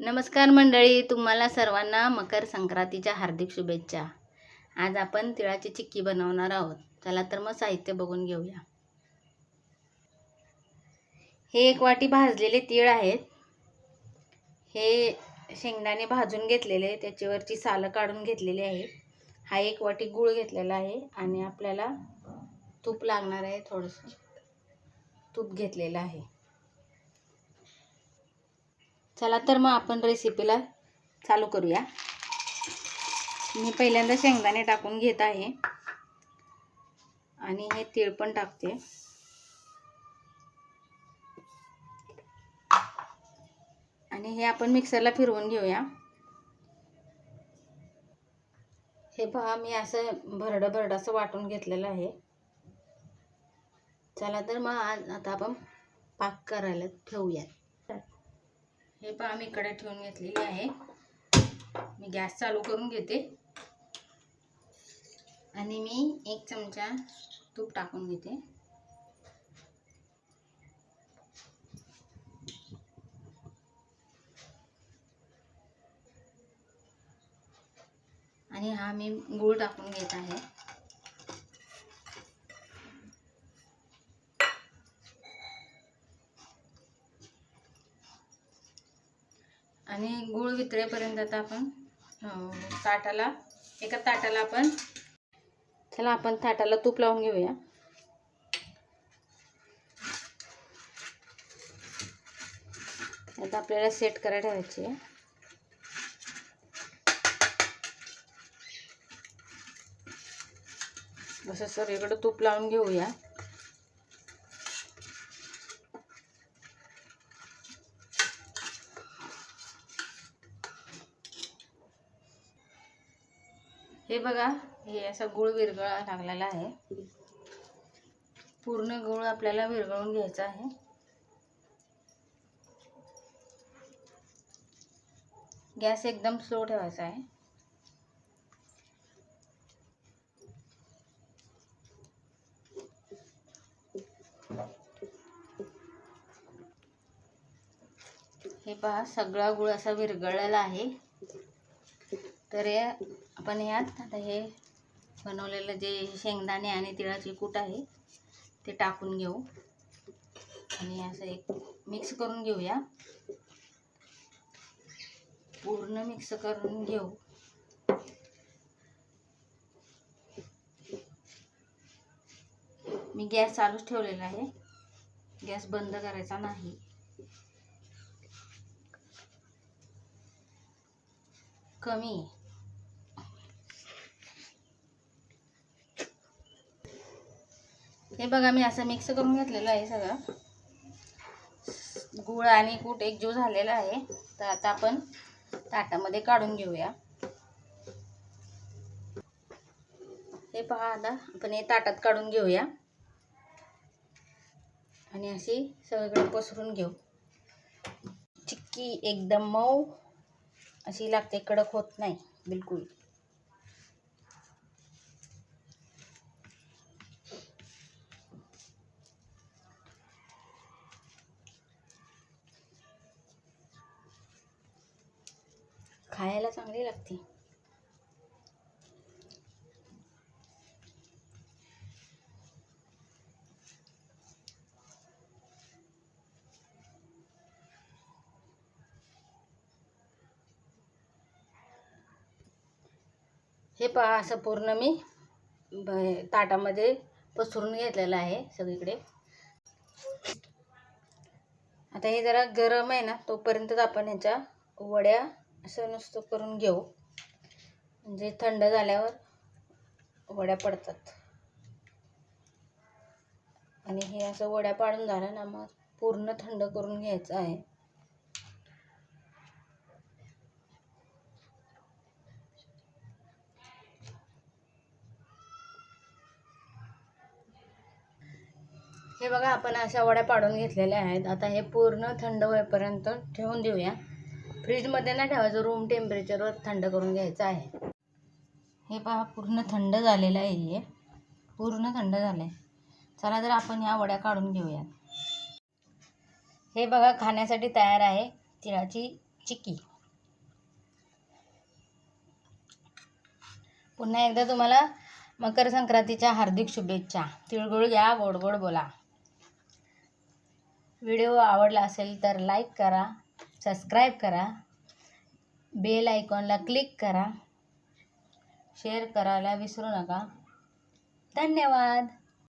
नमस्कार मंडळी तुम्हाला सर्वांना मकर संक्रांतीच्या हार्दिक शुभेच्छा. आज आपण तिळाची चिक्की बनवणार आहोत. चला तर मग साहित्य बघून घेऊया. हे एक वाटी भाजलेले तीळ आहेत. हे शेंगदाणे भाजून घेतलेले त्याच्यावरची सालं काढून घेतलेली आहे हा एक वाटी गूळ घेतलेला आहे आणि आपल्याला तूप लागणार आहे थोडंसं तूप घेतलेलं आहे. चला तर मग आपण रेसिपीला चालू करूया. मी पहिल्यांदा शेंगदाणे टाकून घेत आहे. आणि हे तीळ पण टाकते. आणि हे आपण मिक्सरला फिरवून घेऊया. हे पहा मी असं भरडं भरडं असं वाटून घेतलेलं आहे. चला तर मग आज आता आपण पाक करायला ठेवूयात. हे पहा मी इकडे ठेवून घेतलेली आहे. मी गॅस चालू करून घेते. आणि मी एक चमचा तूप टाकून घेते. आणि हा मी गूळ टाकून घेत आहे. आणि गूळ वितळेपर्यंत आता आपण ताटाला एका ताटाला आपण चला आपण ताटाला तूप लावून घेऊया. आता आपल्याला सेट करायला ठेवायची आहे. असं सगळीकडे तूप लावून घेऊया. हे बघा हे असा गुळ विरगळा लागलेला आहे. पूर्ण गुळ आपल्याला विरघळून घ्यायचा आहे. गॅस एकदम स्लो ठेवायचा आहे. हे पहा सगळा गुळ असा विरघळलेला आहे. तर या आपण यात आता हे बनवलेलं जे शेंगदाणे आणि तिळाचे कूट आहे ते टाकून घेऊ. आणि असं एक मिक्स करून घेऊया. पूर्ण मिक्स करून घेऊ. मी गॅस चालूच ठेवलेला आहे. गॅस बंद करायचा नाही. कमी. हे बघा मी असं मिक्स करून घेतलेलं आहे सगळं. गुळ आणि कूट एकजीव झालेला आहे. तर आता आपण ताटामध्ये काढून घेऊया. हे पहा आता आपण हे ताटात काढून घेऊया. आणि अशी सगळीकडे पसरून घेऊ. चिक्की एकदम मऊ. अशी लागते कडक होत नाही बिलकुल. खायला चांगली लागते. हे पहा असं पूर्ण मी ताटामध्ये पसरून घेतलेलं आहे सगळीकडे. आता हे जरा गरम आहे ना तोपर्यंतच आपण ह्याच्या वड्या असं नुसतं करून घेऊ. म्हणजे थंड झाल्यावर वड्या पडतात. आणि हे असं वड्या पाडून झालं ना मग पूर्ण थंड करून घ्यायचं आहे. हे बघा आपण अशा वड्या पाडून घेतलेल्या आहेत. आता हे पूर्ण थंड होईपर्यंत ठेवून देऊया. फ्रीजमध्ये नाही ठेवायचं रूम टेम्परेचरवर थंड करून घ्यायचं आहे. हे पहा पूर्ण थंड झालेलं आहे हे. पूर्ण थंड झालं आहे चला तर आपण ह्या वड्या काढून घेऊया हे बघा खाण्यासाठी तयार आहे तिळाची चिकी पुन्हा एकदा तुम्हाला मकर संक्रांतीच्या हार्दिक शुभेच्छा. तिळगुळ घ्या गोड गोड बोला. व्हिडिओ आवडला असेल तर लाईक करा सबस्क्राईब करा बेल आयकॉनला क्लिक करा शेअर करायला विसरू नका. धन्यवाद.